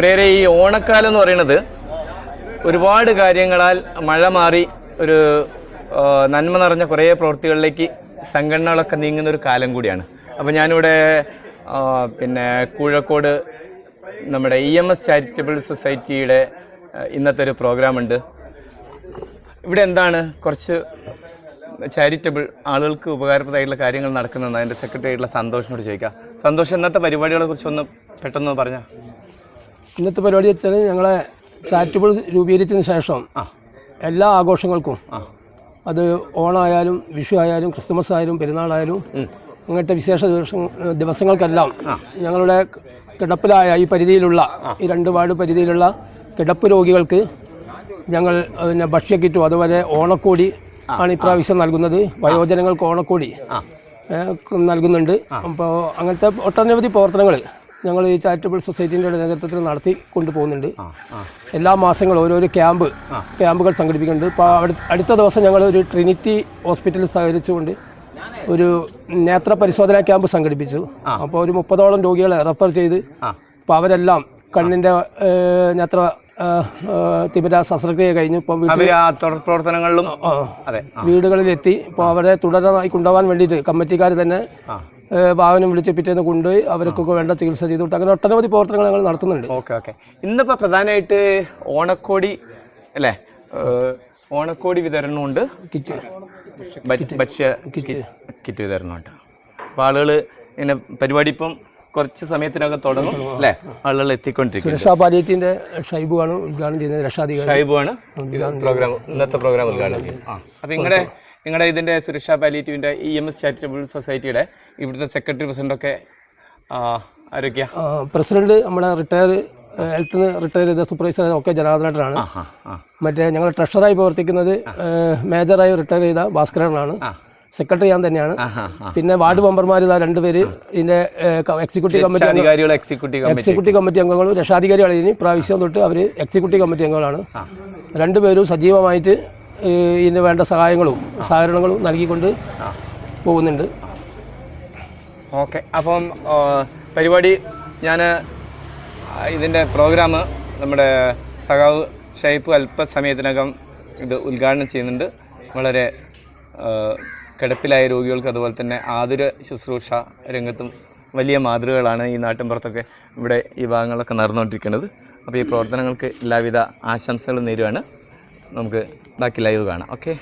പ്രിയരെ ഈ ഓണക്കാലം എന്ന് പറയുന്നത് ഒരുപാട് കാര്യങ്ങളാൽ മഴ മാറി ഒരു നന്മ നിറഞ്ഞ കുറേ പ്രവൃത്തികളിലേക്ക് സംഘടനകളൊക്കെ നീങ്ങുന്ന ഒരു കാലം കൂടിയാണ്. അപ്പോൾ ഞാനിവിടെ പിന്നെ കൂഴക്കോട് നമ്മുടെ ഇ എം എസ് ചാരിറ്റബിൾ സൊസൈറ്റിയുടെ ഇന്നത്തെ ഒരു പ്രോഗ്രാമുണ്ട് ഇവിടെ എന്താണ് കുറച്ച് ചാരിറ്റബിൾ ആളുകൾക്ക് ഉപകാരപ്രദമായിട്ടുള്ള കാര്യങ്ങൾ നടക്കുന്നതെന്ന് അതിന്റെ സെക്രട്ടറി ആയിട്ടുള്ള സന്തോഷിനോട് ചോദിക്കാം. സന്തോഷം ഇന്നത്തെ പരിപാടികളെ കുറിച്ചൊന്ന് പെട്ടെന്ന് പറഞ്ഞാൽ ഇന്നത്തെ പരിപാടി വെച്ചാൽ ഞങ്ങളെ ചാരിറ്റബിൾ രൂപീകരിച്ചതിന് ശേഷം എല്ലാ ആഘോഷങ്ങൾക്കും അത് ഓണമായാലും വിഷു ആയാലും ക്രിസ്മസ് ആയാലും പെരുന്നാളായാലും അങ്ങനത്തെ വിശേഷ ദിവസം ദിവസങ്ങൾക്കെല്ലാം ഞങ്ങളുടെ കിടപ്പിലായ ഈ പരിധിയിലുള്ള ഈ രണ്ട് വാർഡ് പരിധിയിലുള്ള കിടപ്പ് രോഗികൾക്ക് ഞങ്ങൾ പിന്നെ ഭക്ഷ്യക്കിറ്റും അതുപോലെ ഓണക്കോടി ആണ് ഇപ്രാവശ്യം നൽകുന്നത്. വയോജനങ്ങൾക്ക് ഓണക്കോടി നൽകുന്നുണ്ട്. അപ്പോൾ അങ്ങനത്തെ ഒട്ടനവധി പ്രവർത്തനങ്ങൾ ഞങ്ങൾ ഈ ചാരിറ്റബിൾ സൊസൈറ്റിന്റെ നേതൃത്വത്തിൽ നടത്തി കൊണ്ടുപോകുന്നുണ്ട്. എല്ലാ മാസങ്ങളും ഓരോരോ ക്യാമ്പ് ക്യാമ്പുകൾ സംഘടിപ്പിക്കുന്നുണ്ട്. ഇപ്പോൾ അടുത്ത ദിവസം ഞങ്ങൾ ഒരു ട്രിനിറ്റി ഹോസ്പിറ്റലിൽ സഹകരിച്ചുകൊണ്ട് ഒരു നേത്ര പരിശോധനാ ക്യാമ്പ് സംഘടിപ്പിച്ചു. അപ്പോൾ ഒരു മുപ്പതോളം രോഗികളെ റെഫർ ചെയ്ത് അപ്പോൾ അവരെല്ലാം കണ്ണിന്റെ നേത്ര തിമിര ശസ്ത്രക്രിയ കഴിഞ്ഞു അവർ പ്രവർത്തനങ്ങളിലും വീടുകളിലെത്തി. ഇപ്പോൾ അവരെ തുടരായി കൊണ്ടുപോകാൻ വേണ്ടിയിട്ട് കമ്മിറ്റിക്കാർ തന്നെ വാഹനം വിളിച്ച് പിറ്റേന്ന് കൊണ്ടുപോയി അവർക്കൊക്കെ വേണ്ട ചികിത്സ ചെയ്തു കൊടുത്ത് അങ്ങനെ ഒട്ടനവധി പ്രവർത്തനങ്ങൾ ഞങ്ങൾ നടത്തുന്നുണ്ട്. Okay okay. ഇന്നിപ്പോൾ പ്രധാനമായിട്ട് ഓണക്കോടി അല്ലേ? ഓണക്കോടി വിതരണമുണ്ട്. കിറ്റ്. ഭക്ഷ്യ കിറ്റ്. വിതരണമുണ്ട്. അപ്പോൾ ആളുകൾ ഇങ്ങനെ പരിപാടി ഇപ്പം കുറച്ച് സമയത്തിനകം തുടങ്ങും അല്ലേ? ആളുകൾ എത്തിക്കൊണ്ടിരിക്കും ഷൈബു ആണ് ഉദ്ഘാടനം ചെയ്യുന്നത് രക്ഷാധികാരി. ഷൈബുവാണ് ആണ് പ്രോഗ്രാം ഇന്നത്തെ പ്രോഗ്രാം ഉദ്ഘാടനം ചെയ്യും ആ അപ്പോൾ നിങ്ങളുടെ നിങ്ങളുടെ ഇതിന്റെ സുരക്ഷാ പാലിയേറ്റീവിന്റെ ഇ എം എസ് ചാരിറ്റബിൾ സൊസൈറ്റിയുടെ ഇവിടുത്തെ സെക്രട്ടറി പ്രസിഡന്റൊക്കെ ആരൊക്കെയാ? പ്രസിഡന്റ് നമ്മുടെ റിട്ടയർ ഹെൽത്ത് റിട്ടയർ ചെയ്ത സൂപ്പർവൈസർ ഒക്കെ ആ മറ്റേ ഞങ്ങൾ ട്രഷറായി പ്രവർത്തിക്കുന്നത് മേജറായി റിട്ടയർ ചെയ്ത ഭാസ്കരനാണ്. സെക്രട്ടറി ഞാൻ തന്നെയാണ്. പിന്നെ വാർഡ് മെമ്പർമാർ ഇതാ രണ്ടുപേര് ഇതിന്റെ എക്സിക്യൂട്ടീവ് കമ്മിറ്റി എക്സിക്യൂട്ടീവ് കമ്മിറ്റി അംഗങ്ങളും രക്ഷാധികാരികളും ഇനി പ്രാവശ്യം തൊട്ട് അവർ എക്സിക്യൂട്ടീവ് കമ്മിറ്റി അംഗങ്ങളാണ്. രണ്ടുപേരും സജീവമായിട്ട് ഇതിന് വേണ്ട സഹായങ്ങളും സഹകരണങ്ങളും നൽകിക്കൊണ്ട് പോകുന്നുണ്ട്. ഓക്കെ അപ്പം പരിപാടി ഞാൻ ഇതിന്റെ പ്രോഗ്രാം നമ്മുടെ സഖാവ് ഷൈപ്പ് അല്പസമയത്തിനകം ഇത് ഉദ്ഘാടനം ചെയ്യുന്നുണ്ട്. വളരെ കിടപ്പിലായ രോഗികൾക്ക് അതുപോലെ തന്നെ ആതുര ശുശ്രൂഷ രംഗത്തും വലിയ മാതൃകകളാണ് ഈ നാട്ടിൻപുറത്തൊക്കെ ഇവിടെ ഈ ഭാഗങ്ങളൊക്കെ നടന്നുകൊണ്ടിരിക്കുന്നത്. അപ്പോൾ ഈ പ്രവർത്തനങ്ങൾക്ക് എല്ലാവിധ ആശംസകളും നേരുവാണ്. നമുക്ക് ബാക്കി ലൈവ് കാണാം. ഓക്കെ